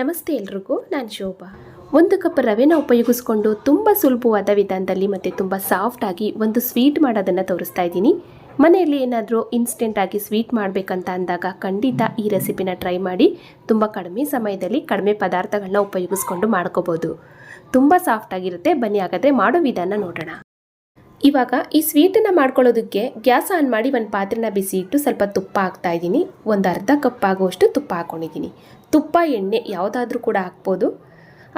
ನಮಸ್ತೆ ಎಲ್ರಿಗೂ, ನಾನು ಶೋಭಾ. ಒಂದು ಕಪ್ ರವೆನ ಉಪಯೋಗಿಸ್ಕೊಂಡು ತುಂಬ ಸುಲಭವಾದ ವಿಧಾನದಲ್ಲಿ ಮತ್ತು ತುಂಬ ಸಾಫ್ಟಾಗಿ ಒಂದು ಸ್ವೀಟ್ ಮಾಡೋದನ್ನು ತೋರಿಸ್ತಾ ಇದ್ದೀನಿ. ಮನೆಯಲ್ಲಿ ಏನಾದರೂ ಇನ್ಸ್ಟೆಂಟಾಗಿ ಸ್ವೀಟ್ ಮಾಡಬೇಕಂತ ಅಂದಾಗ ಖಂಡಿತ ಈ ರೆಸಿಪಿನ ಟ್ರೈ ಮಾಡಿ, ತುಂಬ ಕಡಿಮೆ ಸಮಯದಲ್ಲಿ ಕಡಿಮೆ ಪದಾರ್ಥಗಳನ್ನ ಉಪಯೋಗಿಸ್ಕೊಂಡು ಮಾಡ್ಕೋಬೋದು. ತುಂಬ ಸಾಫ್ಟಾಗಿರುತ್ತೆ ಬನ್ನಿ ಹಾಗಾದರೆ ಮಾಡೋ ವಿಧಾನ ನೋಡೋಣ. ಇವಾಗ ಈ ಸ್ವೀಟನ್ನು ಮಾಡ್ಕೊಳ್ಳೋದಕ್ಕೆ ಗ್ಯಾಸ್ ಆನ್ ಮಾಡಿ ಒಂದು ಪಾತ್ರೆನ ಬಿಸಿ ಇಟ್ಟು ಸ್ವಲ್ಪ ತುಪ್ಪ ಹಾಕ್ತಾ ಇದ್ದೀನಿ. ಒಂದು ಅರ್ಧ ಕಪ್ ಆಗುವಷ್ಟು ತುಪ್ಪ ಹಾಕ್ಕೊಂಡಿದ್ದೀನಿ ತುಪ್ಪ, ಎಣ್ಣೆ ಯಾವುದಾದ್ರೂ ಕೂಡ ಹಾಕ್ಬೋದು.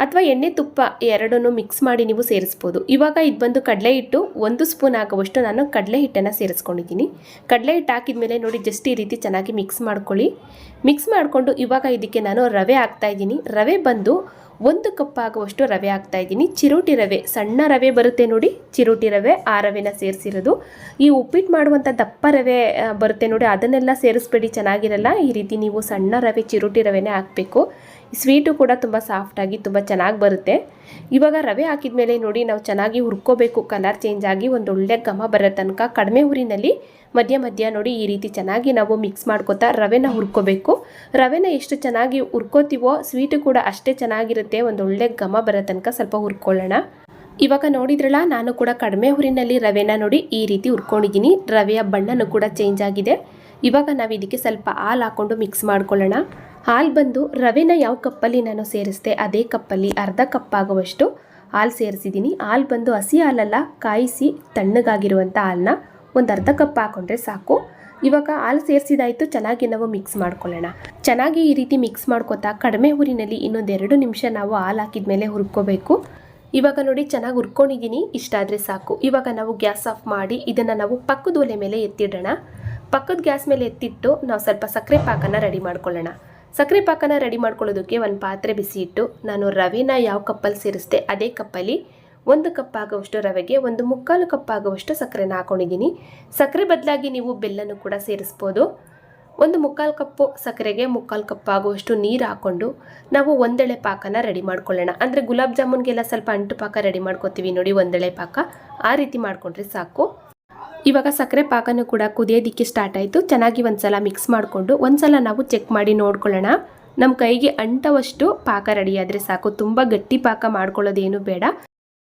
ಅಥವಾ ಎಣ್ಣೆ, ತುಪ್ಪ ಎರಡನ್ನೂ ಮಿಕ್ಸ್ ಮಾಡಿ ನೀವು ಸೇರಿಸ್ಬೋದು. ಇವಾಗ ಇದು ಬಂದು ಕಡಲೆ ಹಿಟ್ಟು ಒಂದು ಸ್ಪೂನ್ ಆಗುವಷ್ಟು ನಾನು ಕಡಲೆ ಹಿಟ್ಟನ್ನು ಸೇರಿಸ್ಕೊಂಡಿದ್ದೀನಿ. ಕಡಲೆ ಹಿಟ್ಟು ಹಾಕಿದ್ಮೇಲೆ ನೋಡಿ ಜಸ್ಟ್ ಈ ರೀತಿ ಚೆನ್ನಾಗಿ ಮಿಕ್ಸ್ ಮಾಡ್ಕೊಳ್ಳಿ. ಮಿಕ್ಸ್ ಮಾಡಿಕೊಂಡು ಇವಾಗ ಇದಕ್ಕೆ ನಾನು ರವೆ ಹಾಕ್ತಾ ಇದ್ದೀನಿ. ರವೆ ಬಂದು ಒಂದು ಕಪ್ ಆಗುವಷ್ಟು ರವೆ ಹಾಕ್ತಾ ಇದ್ದೀನಿ. ಚಿರೋಟಿ ರವೆ, ಸಣ್ಣ ರವೆ ಬರುತ್ತೆ ನೋಡಿ. ಚಿರೋಟಿ ರವೆ, ಆ ರವೆನ ಸೇರಿಸಿರೋದು. ಈ ಉಪ್ಪಿಟ್ಟು ಮಾಡುವಂಥ ದಪ್ಪ ರವೆ ಬರುತ್ತೆ ನೋಡಿ. ಅದನ್ನೆಲ್ಲ ಸೇರಿಸ್ಬೇಡಿ, ಚೆನ್ನಾಗಿರಲ್ಲ. ಈ ರೀತಿ ನೀವು ಸಣ್ಣ ರವೆ, ಚಿರೋಟಿ ರವೆನೇ ಹಾಕಬೇಕು. ಸ್ವೀಟು ಕೂಡ ತುಂಬ ಸಾಫ್ಟಾಗಿ ತುಂಬ ಚೆನ್ನಾಗಿ ಬರುತ್ತೆ. ಇವಾಗ ರವೆ ಹಾಕಿದ ಮೇಲೆ ನೋಡಿ ನಾವು ಚೆನ್ನಾಗಿ ಹುರ್ಕೋಬೇಕು. ಕಲರ್ ಚೇಂಜ್ ಆಗಿ ಒಂದು ಒಳ್ಳೆ ಘಮ ಬರೋ ತನಕ ಕಡಿಮೆ ಊರಿನಲ್ಲಿ ಮಧ್ಯ ಮಧ್ಯ ನೋಡಿ ಈ ರೀತಿ ಚೆನ್ನಾಗಿ ನಾವು ಮಿಕ್ಸ್ ಮಾಡ್ಕೋತಾ ರವೆನ ಹುರ್ಕೋಬೇಕು. ರವೆನ ಎಷ್ಟು ಚೆನ್ನಾಗಿ ಹುರ್ಕೋತೀವೋ ಸ್ವೀಟು ಕೂಡ ಅಷ್ಟೇ ಚೆನ್ನಾಗಿರುತ್ತೆ. ಒಂದು ಒಳ್ಳೆ ಘಮ ಬರೋ ತನಕ ಸ್ವಲ್ಪ ಹುರ್ಕೊಳ್ಳೋಣ. ಇವಾಗ ನೋಡಿದ್ರಲ್ಲ, ನಾನು ಕೂಡ ಕಡಿಮೆ ಹುರಿನಲ್ಲಿ ರವೆನ ನೋಡಿ ಈ ರೀತಿ ಹುರ್ಕೊಂಡಿದ್ದೀನಿ. ರವೆಯ ಬಣ್ಣನೂ ಕೂಡ ಚೇಂಜ್ ಆಗಿದೆ. ಇವಾಗ ನಾವು ಇದಕ್ಕೆ ಸ್ವಲ್ಪ ಹಾಲು ಹಾಕ್ಕೊಂಡು ಮಿಕ್ಸ್ ಮಾಡ್ಕೊಳ್ಳೋಣ. ಹಾಲು ಬಂದು ರವೆನ ಯಾವ ಕಪ್ಪಲ್ಲಿ ನಾನು ಸೇರಿಸ್ದೆ ಅದೇ ಕಪ್ಪಲ್ಲಿ ಅರ್ಧ ಕಪ್ ಆಗುವಷ್ಟು ಹಾಲು ಸೇರಿಸಿದ್ದೀನಿ ಹಾಲು ಬಂದು ಹಸಿ ಹಾಲೆಲ್ಲ, ಕಾಯಿಸಿ ತಣ್ಣಗಾಗಿರುವಂಥ ಹಾಲನ್ನ ಒಂದು ಅರ್ಧ ಕಪ್ ಹಾಕೊಂಡ್ರೆ ಸಾಕು. ಇವಾಗ ಹಾಲು ಸೇರಿಸಿದಾಯಿತು, ಚೆನ್ನಾಗಿ ನಾವು ಮಿಕ್ಸ್ ಮಾಡ್ಕೊಳ್ಳೋಣ. ಚೆನ್ನಾಗಿ ಈ ರೀತಿ ಮಿಕ್ಸ್ ಮಾಡ್ಕೋತಾ ಕಡಿಮೆ ಊರಿನಲ್ಲಿ ಇನ್ನೊಂದೆರಡು ನಿಮಿಷ ನಾವು ಹಾಲು ಹಾಕಿದ ಮೇಲೆ ಹುರ್ಕೋಬೇಕು. ಇವಾಗ ನೋಡಿ ಚೆನ್ನಾಗಿ ಹುರ್ಕೊಂಡಿದ್ದೀನಿ ಇಷ್ಟಾದರೆ ಸಾಕು. ಇವಾಗ ನಾವು ಗ್ಯಾಸ್ ಆಫ್ ಮಾಡಿ ಇದನ್ನು ನಾವು ಪಕ್ಕದ ಒಲೆ ಮೇಲೆ ಎತ್ತಿಡೋಣ. ಪಕ್ಕದ ಗ್ಯಾಸ್ ಮೇಲೆ ಎತ್ತಿಟ್ಟು ನಾವು ಸ್ವಲ್ಪ ಸಕ್ಕರೆ ಪಾಕನ ರೆಡಿ ಮಾಡ್ಕೊಳ್ಳೋಣ. ಸಕ್ಕರೆ ಪಾಕನ ರೆಡಿ ಮಾಡ್ಕೊಳ್ಳೋದಕ್ಕೆ ಒಂದು ಪಾತ್ರೆ ಬಿಸಿ ಇಟ್ಟು ನಾನು ರವೆನ ಯಾವ ಕಪ್ಪಲ್ಲಿ ಸೇರಿಸ್ದೆ ಅದೇ ಕಪ್ಪಲ್ಲಿ ಒಂದು ಕಪ್ ಆಗುವಷ್ಟು ರವೆಗೆ ಒಂದು ಮುಕ್ಕಾಲು ಕಪ್ ಆಗುವಷ್ಟು ಸಕ್ಕರೆನ ಹಾಕೊಂಡಿದ್ದೀನಿ. ಸಕ್ಕರೆ ಬದಲಾಗಿ ನೀವು ಬೆಲ್ಲನೂ ಕೂಡ ಸೇರಿಸ್ಬೋದು. ಒಂದು ಮುಕ್ಕಾಲು ಕಪ್ಪು ಸಕ್ಕರೆಗೆ ಮುಕ್ಕಾಲು ಕಪ್ ಆಗುವಷ್ಟು ನೀರು ಹಾಕ್ಕೊಂಡು ನಾವು ಒಂದೆಳೆ ಪಾಕನ ರೆಡಿ ಮಾಡ್ಕೊಳ್ಳೋಣ. ಅಂದರೆ ಗುಲಾಬ್ ಜಾಮೂನ್ಗೆಲ್ಲ ಸ್ವಲ್ಪ ಅಂಟು ಪಾಕ ರೆಡಿ ಮಾಡ್ಕೋತೀವಿ ನೋಡಿ ಒಂದೆಳೆ ಪಾಕ. ಆ ರೀತಿ ಮಾಡಿಕೊಂಡ್ರೆ ಸಾಕು. ಇವಾಗ ಸಕ್ಕರೆ ಪಾಕನೂ ಕೂಡ ಕುದಿಯೋದಿಕ್ಕೆ ಸ್ಟಾರ್ಟ್ ಆಯಿತು. ಚೆನ್ನಾಗಿ ಒಂದ್ಸಲ ಮಿಕ್ಸ್ ಮಾಡಿಕೊಂಡು ಒಂದ್ಸಲ ನಾವು ಚೆಕ್ ಮಾಡಿ ನೋಡ್ಕೊಳ್ಳೋಣ. ನಮ್ಮ ಕೈಗೆ ಅಂಟವಷ್ಟು ಪಾಕ ರೆಡಿ ಆದರೆ ಸಾಕು. ತುಂಬ ಗಟ್ಟಿ ಪಾಕ ಮಾಡ್ಕೊಳ್ಳೋದೇನು ಬೇಡ.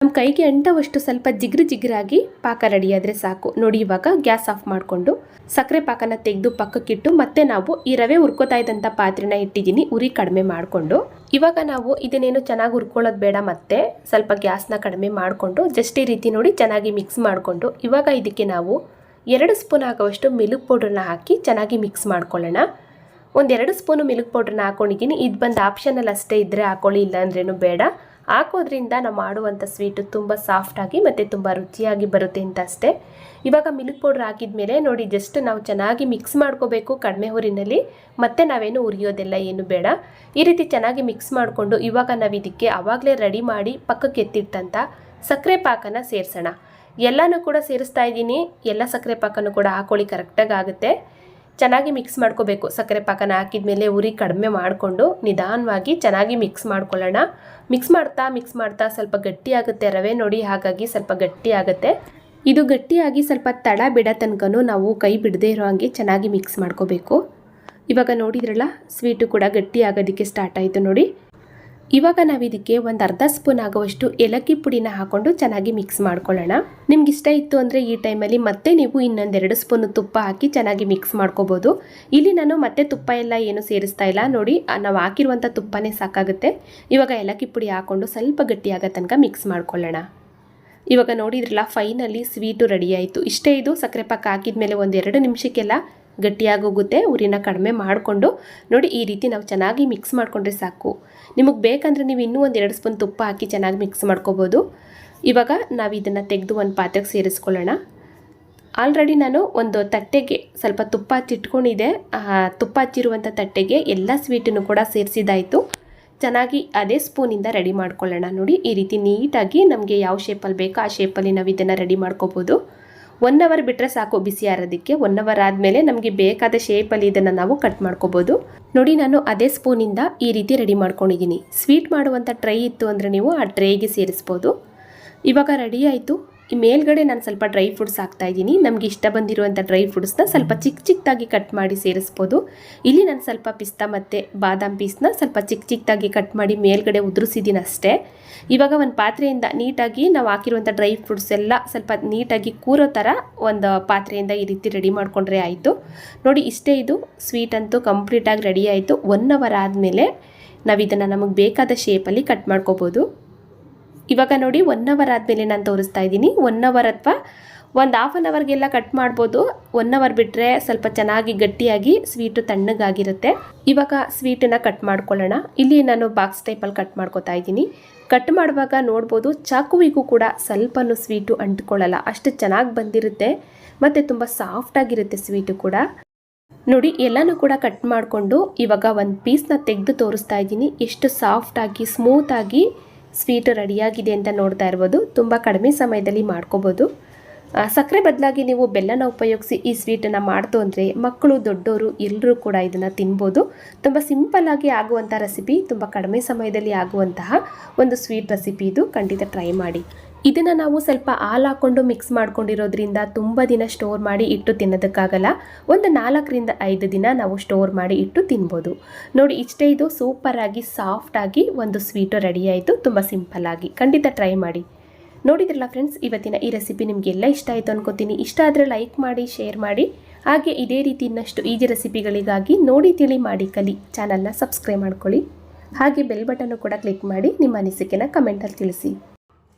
ನಮ್ಮ ಕೈಗೆ ಅಂಟವಷ್ಟು ಸ್ವಲ್ಪ ಜಿಗ್ರು ಜಿಗ್ರಾಗಿ ಪಾಕ ರೆಡಿ ಆದರೆ ಸಾಕು. ನೋಡಿ ಇವಾಗ ಗ್ಯಾಸ್ ಆಫ್ ಮಾಡಿಕೊಂಡು ಸಕ್ಕರೆ ಪಾಕನ ತೆಗೆದು ಪಕ್ಕಕ್ಕಿಟ್ಟು ಮತ್ತೆ ನಾವು ಈ ರವೆ ಹುರ್ಕೋತಾ ಇದ್ದಂಥ ಪಾತ್ರೆನ ಇಟ್ಟಿದ್ದೀನಿ. ಉರಿ ಕಡಿಮೆ ಮಾಡಿಕೊಂಡು ಇವಾಗ ನಾವು ಇದನ್ನೇನು ಚೆನ್ನಾಗಿ ಹುರ್ಕೊಳ್ಳೋದು ಬೇಡ ಮತ್ತೆ ಸ್ವಲ್ಪ ಗ್ಯಾಸ್ನ ಕಡಿಮೆ ಮಾಡಿಕೊಂಡು ಜಸ್ಟ್ ಈ ರೀತಿ ನೋಡಿ ಚೆನ್ನಾಗಿ ಮಿಕ್ಸ್ ಮಾಡಿಕೊಂಡು ಇವಾಗ ಇದಕ್ಕೆ ನಾವು ಎರಡು ಸ್ಪೂನ್ ಆಗುವಷ್ಟು ಮಿಲ್ಕ್ ಪೌಡ್ರನ್ನ ಹಾಕಿ ಚೆನ್ನಾಗಿ ಮಿಕ್ಸ್ ಮಾಡ್ಕೊಳ್ಳೋಣ. ಒಂದೆರಡು ಸ್ಪೂನು ಮಿಲ್ಕ್ ಪೌಡ್ರನ್ನ ಹಾಕೊಂಡಿದ್ದೀನಿ. ಇದು ಬಂದು ಆಪ್ಷನಲ್ಲಿ ಅಷ್ಟೇ ಇದ್ದರೆ ಹಾಕೊಳ್ಳಿ ಇಲ್ಲ ಅಂದ್ರೇನು ಬೇಡ. ಹಾಕೋದ್ರಿಂದ ನಾವು ಮಾಡುವಂಥ ಸ್ವೀಟು ತುಂಬ ಸಾಫ್ಟಾಗಿ ಮತ್ತು ತುಂಬ ರುಚಿಯಾಗಿ ಬರುತ್ತೆ ಅಂತ ಅಷ್ಟೇ. ಇವಾಗ ಮಿಲ್ಕ್ ಪೌಡ್ರ್ ಹಾಕಿದ್ಮೇಲೆ ನೋಡಿ ಜಸ್ಟ್ ನಾವು ಚೆನ್ನಾಗಿ ಮಿಕ್ಸ್ ಮಾಡ್ಕೋಬೇಕು ಕಡಿಮೆ ಹುರಿನಲ್ಲಿ ಮತ್ತೆ ನಾವೇನು ಉರಿಯೋದೆಲ್ಲ ಏನು ಬೇಡ. ಈ ರೀತಿ ಚೆನ್ನಾಗಿ ಮಿಕ್ಸ್ ಮಾಡಿಕೊಂಡು ಇವಾಗ ನಾವು ಇದಕ್ಕೆ ಆವಾಗಲೇ ರೆಡಿ ಮಾಡಿ ಪಕ್ಕಕ್ಕೆ ಎತ್ತಿಟ್ಟಂಥ ಸಕ್ಕರೆ ಪಾಕನ ಸೇರಿಸೋಣ. ಎಲ್ಲನೂ ಕೂಡ ಸೇರಿಸ್ತಾ ಇದ್ದೀನಿ, ಎಲ್ಲ ಸಕ್ಕರೆ ಪಾಕನೂ ಕೂಡ ಹಾಕೊಳ್ಳಿ ಕರೆಕ್ಟಾಗಿ ಆಗುತ್ತೆ. ಚೆನ್ನಾಗಿ ಮಿಕ್ಸ್ ಮಾಡ್ಕೋಬೇಕು. ಸಕ್ಕರೆ ಪಾಕನ ಹಾಕಿದ ಮೇಲೆ ಉರಿ ಕಡಿಮೆ ಮಾಡಿಕೊಂಡು ನಿಧಾನವಾಗಿ ಚೆನ್ನಾಗಿ ಮಿಕ್ಸ್ ಮಾಡ್ಕೊಳ್ಳೋಣ. ಮಿಕ್ಸ್ ಮಾಡ್ತಾ ಮಿಕ್ಸ್ ಮಾಡ್ತಾ ಸ್ವಲ್ಪ ಗಟ್ಟಿ ಆಗುತ್ತೆ ರವೆ ನೋಡಿ, ಹಾಗಾಗಿ ಸ್ವಲ್ಪ ಗಟ್ಟಿ ಆಗುತ್ತೆ. ಇದು ಗಟ್ಟಿಯಾಗಿ ಸ್ವಲ್ಪ ತಡ ಬಿಡೋ ತನಕನೂ ನಾವು ಕೈ ಬಿಡದೇ ಇರೋ ಹಾಗೆ ಚೆನ್ನಾಗಿ ಮಿಕ್ಸ್ ಮಾಡ್ಕೋಬೇಕು. ಇವಾಗ ನೋಡಿದ್ರಲ್ಲ ಸ್ವೀಟು ಕೂಡ ಗಟ್ಟಿ ಆಗೋದಕ್ಕೆ ಸ್ಟಾರ್ಟ್ ಆಯಿತು ನೋಡಿ. ಇವಾಗ ನಾವು ಇದಕ್ಕೆ ಒಂದು ಅರ್ಧ ಸ್ಪೂನ್ ಆಗುವಷ್ಟು ಏಲಕ್ಕಿ ಪುಡಿನ ಹಾಕೊಂಡು ಚೆನ್ನಾಗಿ ಮಿಕ್ಸ್ ಮಾಡ್ಕೊಳ್ಳೋಣ. ನಿಮ್ಗೆ ಇಷ್ಟ ಇತ್ತು ಅಂದರೆ ಈ ಟೈಮಲ್ಲಿ ಮತ್ತೆ ನೀವು ಇನ್ನೊಂದೆರಡು ಸ್ಪೂನ್ ತುಪ್ಪ ಹಾಕಿ ಚೆನ್ನಾಗಿ ಮಿಕ್ಸ್ ಮಾಡ್ಕೋಬೋದು. ಇಲ್ಲಿ ನಾನು ಮತ್ತೆ ತುಪ್ಪ ಎಲ್ಲ ಏನು ಸೇರಿಸ್ತಾ ಇಲ್ಲ. ನೋಡಿ ನಾವು ಹಾಕಿರುವಂಥ ತುಪ್ಪನೇ ಸಾಕಾಗುತ್ತೆ. ಇವಾಗ ಏಲಕ್ಕಿ ಪುಡಿ ಹಾಕ್ಕೊಂಡು ಸ್ವಲ್ಪ ಗಟ್ಟಿಯಾಗೋ ತನಕ ಮಿಕ್ಸ್ ಮಾಡ್ಕೊಳ್ಳೋಣ. ಇವಾಗ ನೋಡಿದ್ರಲ್ಲ ಫೈನಲಿ ಸ್ವೀಟು ರೆಡಿ ಆಯಿತು. ಇಷ್ಟೇ ಇದು, ಸಕ್ಕರೆ ಪಾಕ ಹಾಕಿದ ಮೇಲೆ ಒಂದೆರಡು ನಿಮಿಷಕ್ಕೆಲ್ಲ ಗಟ್ಟಿಯಾಗೋಗುತ್ತೆ, ಉರಿನ ಕಡಿಮೆ ಮಾಡಿಕೊಂಡು ನೋಡಿ ಈ ರೀತಿ ನಾವು ಚೆನ್ನಾಗಿ ಮಿಕ್ಸ್ ಮಾಡಿಕೊಂಡ್ರೆ ಸಾಕು. ನಿಮಗೆ ಬೇಕಂದರೆ ನೀವು ಇನ್ನೂ ಒಂದು ಎರಡು ಸ್ಪೂನ್ ತುಪ್ಪ ಹಾಕಿ ಚೆನ್ನಾಗಿ ಮಿಕ್ಸ್ ಮಾಡ್ಕೋಬೋದು. ಇವಾಗ ನಾವು ಇದನ್ನು ತೆಗೆದು ಒಂದು ಪಾತ್ರೆಗೆ ಸೇರಿಸ್ಕೊಳ್ಳೋಣ. ಆಲ್ರೆಡಿ ನಾನು ಒಂದು ತಟ್ಟೆಗೆ ಸ್ವಲ್ಪ ತುಪ್ಪ ಹಚ್ಚಿಟ್ಕೊಂಡಿದ್ದೆ. ತುಪ್ಪ ಹಚ್ಚಿರುವಂಥ ತಟ್ಟೆಗೆ ಎಲ್ಲ ಸ್ವೀಟನ್ನು ಕೂಡ ಸೇರಿಸಿದಾಯಿತು. ಚೆನ್ನಾಗಿ ಅದೇ ಸ್ಪೂನಿಂದ ರೆಡಿ ಮಾಡ್ಕೊಳ್ಳೋಣ. ನೋಡಿ ಈ ರೀತಿ ನೀಟಾಗಿ ನಮಗೆ ಯಾವ ಶೇಪಲ್ಲಿ ಬೇಕೋ ಆ ಶೇಪಲ್ಲಿ ನಾವು ಇದನ್ನು ರೆಡಿ ಮಾಡ್ಕೋಬೋದು. ಒನ್ ಅವರ್ ಬಿಟ್ಟರೆ ಸಾಕು ಬಿಸಿ ಆರೋದಕ್ಕೆ. ಒನ್ ಅವರ್ ಆದಮೇಲೆ ನಮಗೆ ಬೇಕಾದ ಶೇಪಲ್ಲಿ ಇದನ್ನು ನಾವು ಕಟ್ ಮಾಡ್ಕೋಬೋದು. ನೋಡಿ ನಾನು ಅದೇ ಸ್ಪೂನಿಂದ ಈ ರೀತಿ ರೆಡಿ ಮಾಡ್ಕೊಂಡಿದ್ದೀನಿ. ಸ್ವೀಟ್ ಮಾಡುವಂಥ ಟ್ರೈ ಇತ್ತು ಅಂದರೆ ನೀವು ಆ ಟ್ರೇಗೆ ಸೇರಿಸ್ಬೋದು. ಇವಾಗ ರೆಡಿ ಆಯಿತು. ಈ ಮೇಲ್ಗಡೆ ನಾನು ಸ್ವಲ್ಪ ಡ್ರೈ ಫ್ರೂಟ್ಸ್ ಹಾಕ್ತಾ ಇದ್ದೀನಿ. ನಮಗೆ ಇಷ್ಟ ಬಂದಿರುವಂಥ ಡ್ರೈ ಫ್ರೂಟ್ಸ್ನ ಸ್ವಲ್ಪ ಚಿಕ್ಕ ಚಿಕ್ಕದಾಗಿ ಕಟ್ ಮಾಡಿ ಸೇರಿಸ್ಬೋದು. ಇಲ್ಲಿ ನಾನು ಸ್ವಲ್ಪ ಪಿಸ್ತಾ ಮತ್ತು ಬಾದಾಮ್ ಪೀಸ್ನ ಸ್ವಲ್ಪ ಚಿಕ್ಕ ಚಿಕ್ಕದಾಗಿ ಕಟ್ ಮಾಡಿ ಮೇಲ್ಗಡೆ ಉದುರಿಸಿದ್ದೀನಿ ಅಷ್ಟೇ. ಇವಾಗ ಒಂದು ಪಾತ್ರೆಯಿಂದ ನೀಟಾಗಿ ನಾವು ಹಾಕಿರುವಂಥ ಡ್ರೈ ಫ್ರೂಟ್ಸ್ ಎಲ್ಲ ಸ್ವಲ್ಪ ನೀಟಾಗಿ ಕೂರೋ ಥರ ಒಂದು ಪಾತ್ರೆಯಿಂದ ಈ ರೀತಿ ರೆಡಿ ಮಾಡಿಕೊಂಡ್ರೆ ಆಯಿತು. ನೋಡಿ, ಇಷ್ಟೇ ಇದು. ಸ್ವೀಟ್ ಅಂತೂ ಕಂಪ್ಲೀಟಾಗಿ ರೆಡಿ ಆಯಿತು. ಒನ್ ಅವರ್ ಆದಮೇಲೆ ನಾವು ಇದನ್ನು ನಮಗೆ ಬೇಕಾದ ಶೇಪಲ್ಲಿ ಕಟ್ ಮಾಡ್ಕೋಬೋದು. ಇವಾಗ ನೋಡಿ ಒನ್ ಅವರ್ ಆದಮೇಲೆ ನಾನು ತೋರಿಸ್ತಾ ಇದ್ದೀನಿ. ಒನ್ ಅವರ್ ಅಥವಾ ಒಂದು ಹಾಫ್ ಆನ್ ಅವರ್ಗೆಲ್ಲ ಕಟ್ ಮಾಡ್ಬೋದು. ಒನ್ ಅವರ್ ಬಿಟ್ಟರೆ ಸ್ವಲ್ಪ ಚೆನ್ನಾಗಿ ಗಟ್ಟಿಯಾಗಿ ಸ್ವೀಟು ತಣ್ಣಗಾಗಿರುತ್ತೆ. ಇವಾಗ ಸ್ವೀಟನ್ನು ಕಟ್ ಮಾಡ್ಕೊಳ್ಳೋಣ. ಇಲ್ಲಿ ನಾನು ಬಾಕ್ಸ್ ಟೈಪಲ್ಲಿ ಕಟ್ ಮಾಡ್ಕೊತಾ ಇದ್ದೀನಿ. ಕಟ್ ಮಾಡುವಾಗ ನೋಡ್ಬೋದು ಚಾಕುವಿಗೂ ಕೂಡ ಸ್ವಲ್ಪನೂ ಸ್ವೀಟು ಅಂಟ್ಕೊಳ್ಳಲ್ಲ. ಅಷ್ಟು ಚೆನ್ನಾಗಿ ಬಂದಿರುತ್ತೆ. ಮತ್ತು ತುಂಬ ಸಾಫ್ಟಾಗಿರುತ್ತೆ ಸ್ವೀಟು ಕೂಡ. ನೋಡಿ, ಎಲ್ಲನೂ ಕೂಡ ಕಟ್ ಮಾಡಿಕೊಂಡು ಇವಾಗ ಒಂದು ಪೀಸ್ನ ತೆಗೆದು ತೋರಿಸ್ತಾ ಇದ್ದೀನಿ. ಎಷ್ಟು ಸಾಫ್ಟಾಗಿ ಸ್ಮೂತಾಗಿ ಸ್ವೀಟ್ ರೆಡಿಯಾಗಿದೆ ಅಂತ ನೋಡ್ತಾ ಇರ್ಬೋದು. ತುಂಬ ಕಡಿಮೆ ಸಮಯದಲ್ಲಿ ಮಾಡ್ಕೋಬೋದು. ಸಕ್ಕರೆ ಬದಲಾಗಿ ನೀವು ಬೆಲ್ಲನ ಉಪಯೋಗಿಸಿ ಈ ಸ್ವೀಟನ್ನು ಮಾಡ್ತು ಅಂದರೆ ಮಕ್ಕಳು ದೊಡ್ಡವರು ಎಲ್ಲರೂ ಕೂಡ ಇದನ್ನು ತಿನ್ಬೋದು. ತುಂಬ ಸಿಂಪಲ್ಲಾಗಿ ಆಗುವಂಥ ರೆಸಿಪಿ ತುಂಬ ಕಡಿಮೆ ಸಮಯದಲ್ಲಿ ಆಗುವಂತಹ ಒಂದು ಸ್ವೀಟ್ ರೆಸಿಪಿ ಇದು. ಖಂಡಿತ ಟ್ರೈ ಮಾಡಿ. ಇದನ್ನು ನಾವು ಸ್ವಲ್ಪ ಹಾಲು ಹಾಕ್ಕೊಂಡು ಮಿಕ್ಸ್ ಮಾಡ್ಕೊಂಡಿರೋದ್ರಿಂದ ತುಂಬ ದಿನ ಸ್ಟೋರ್ ಮಾಡಿ ಇಟ್ಟು ತಿನ್ನೋದಕ್ಕಾಗಲ್ಲ. ಒಂದು ನಾಲ್ಕರಿಂದ ಐದು ದಿನ ನಾವು ಸ್ಟೋರ್ ಮಾಡಿ ಇಟ್ಟು ತಿನ್ಬೋದು. ನೋಡಿ, ಇಷ್ಟೇ ಇದು ಸೂಪರಾಗಿ ಸಾಫ್ಟಾಗಿ ಒಂದು ಸ್ವೀಟು ರೆಡಿ ಆಯಿತು. ತುಂಬ ಸಿಂಪಲ್ಲಾಗಿ ಖಂಡಿತ ಟ್ರೈ ಮಾಡಿ. ನೋಡಿದ್ರಲ್ಲ ಫ್ರೆಂಡ್ಸ್ ಇವತ್ತಿನ ಈ ರೆಸಿಪಿ ನಿಮಗೆಲ್ಲ ಇಷ್ಟ ಆಯಿತು ಅನ್ಕೋತೀನಿ. ಇಷ್ಟ ಆದರೆ ಲೈಕ್ ಮಾಡಿ ಶೇರ್ ಮಾಡಿ. ಹಾಗೆ ಇದೇ ರೀತಿ ಇನ್ನಷ್ಟು ಈಜಿ ರೆಸಿಪಿಗಳಿಗಾಗಿ ನೋಡಿ, ತಿಳಿ ಮಾಡಿ, ಕಲಿ. ಚಾನಲ್ನ ಸಬ್ಸ್ಕ್ರೈಬ್ ಮಾಡ್ಕೊಳ್ಳಿ. ಹಾಗೆ ಬೆಲ್ ಬಟನ್ನು ಕೂಡ ಕ್ಲಿಕ್ ಮಾಡಿ. ನಿಮ್ಮ ಅನಿಸಿಕೆನ ಕಮೆಂಟಲ್ಲಿ ತಿಳಿಸಿ.